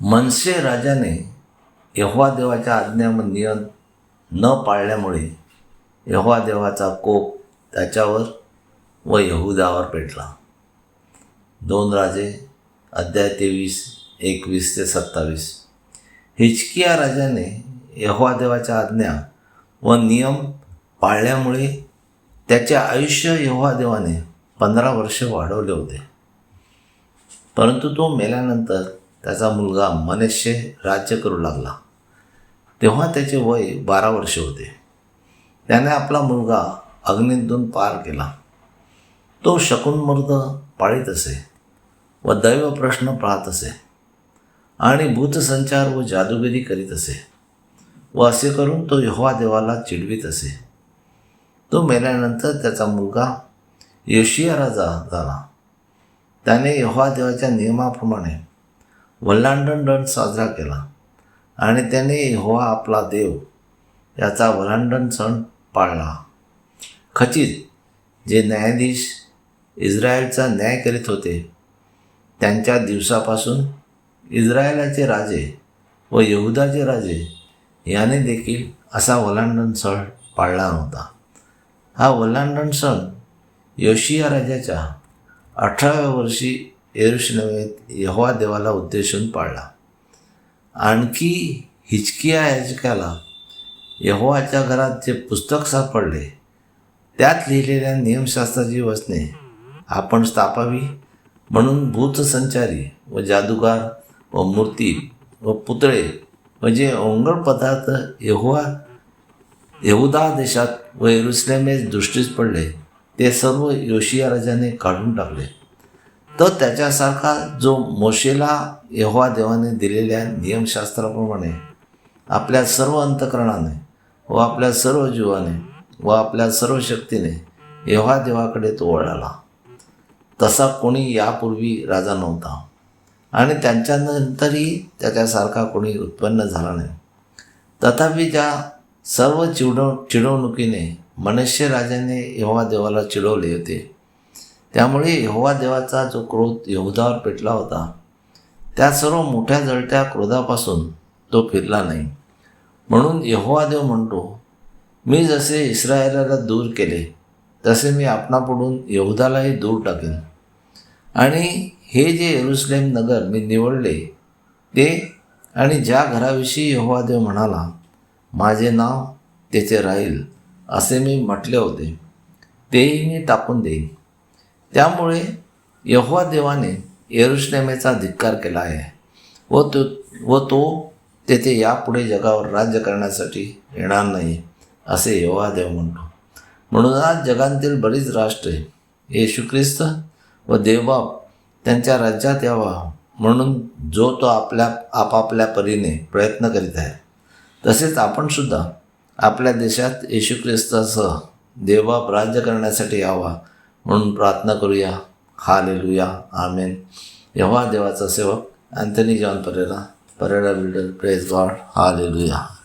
मनसे राजाने यहोवा देवाच्या आज्ञा व नियम न पाळल्यामुळे यहोवा देवाचा कोप त्याच्यावर व यहुदावर पेटला. दोन राजे अध्याय तेवीस एकवीस ते सत्तावीस. हिचकिया राजाने यहोवा देवाच्या आज्ञा व नियम पाळल्यामुळे त्याचे आयुष्य यहोवा देवाने पंधरा वर्ष वाढवले होते. परंतु तो मेल्यानंतर त्याचा मुलगा मनुष्य राज्य करू लागला. तेव्हा त्याचे वय बारा वर्ष होते. त्याने आपला मुलगा अग्नीतून पार केला. तो शकुनमर्द पाळीत असे व दैव प्रश्न पाहत असे आणि भूतसंचार व जादूगिरी करीत असे व असे करून तो यहोवा देवाला चिडवीत असे. तो मेल्यानंतर त्याचा मुलगा योशिया राजा झाला. त्याने यहोवा देवाच्या नियमाप्रमाणे वल्लांडण दंड साजरा केला. आणि त्याने होवा आपला देव याचा वलांडण सण पाळला. खचित जे न्यायाधीश इस्रायलचा न्याय करीत होते त्यांच्या दिवसापासून इस्रायलाचे राजे व यहुदाचे राजे याने देखील असा वलांडण सण पाळला नव्हता हा वलांडण सण योशिया राजाच्या अठराव्या वर्षी एरुशनवेत यहोवा देवाला उद्देशून पाळला. आणखी हिचकिया याचकाला यहोवाच्या घरात जे पुस्तक सापडले त्यात लिहिलेल्या नियमशास्त्राची वचने आपण स्थापावी म्हणून भूतसंचारी व जादूगार व मूर्ती व पुतळे व जे ओंगळ पदार्थ यहोवा यहुदा देशात व एरुसलेमेस दृष्टीस पडले ते सर्व योशिया राजाने काढून टाकले. तर त्याच्यासारखा जो मोशेला यहोवा देवाने दिलेल्या नियमशास्त्राप्रमाणे आपल्या सर्व अंतकरणाने व आपल्या सर्व जीवाने व आपल्या सर्व शक्तीने यहोवा देवाकडे तो वळाला. तसा कोणी यापूर्वी राजा नव्हता. आणि त्यांच्यानंतरही त्याच्यासारखा कोणी उत्पन्न झाला नाही. तथापि ज्या सर्व चिडव चिडवणुकीने मनुष्य राजाने यहोवा देवाला चिडवले होते त्यामुळे यहोवा देवाचा जो क्रोध यहुदावर पेटला होता त्या सर्व मोठ्या जळत्या क्रोधापासून तो फिरला नाही. म्हणून यहोवा देव म्हणतो मी जसे इस्रायलाला दूर केले तसे मी आपणापुढून यहुदालाही दूर टाकेन. आणि हे जे येरुसलेम नगर मी निवडले ते आणि ज्या घराविषयी यहोवा देव म्हणाला माझे नाव तेथे राहील असे मी म्हटले होते. तेही मी टाकून देईन. त्यामुळे यहोवा देवाने येरुश्लेमेचा धिक्कार केला आहे व तो व तो तेथे यापुढे जगावर राज्य करण्यासाठी येणार नाही असे यहोवा देव म्हणतो. म्हणून आज जगातील बरीच राष्ट्रे येशू ख्रिस्त व देवबाप त्यांच्या राज्यात यावा म्हणून जो तो आपल्या आपापल्या परीने प्रयत्न करीत आहे. तसेच आपण सुद्धा आपल्या देशात येशू ख्रिस्तासह देवबाप राज्य करण्यासाठी यावा म्हणून प्रार्थना करूया. हालेलुया. आमेन. यव्हा देवाचा सेवक Anthony John Pereira Pereira builder press God. Hallelujah.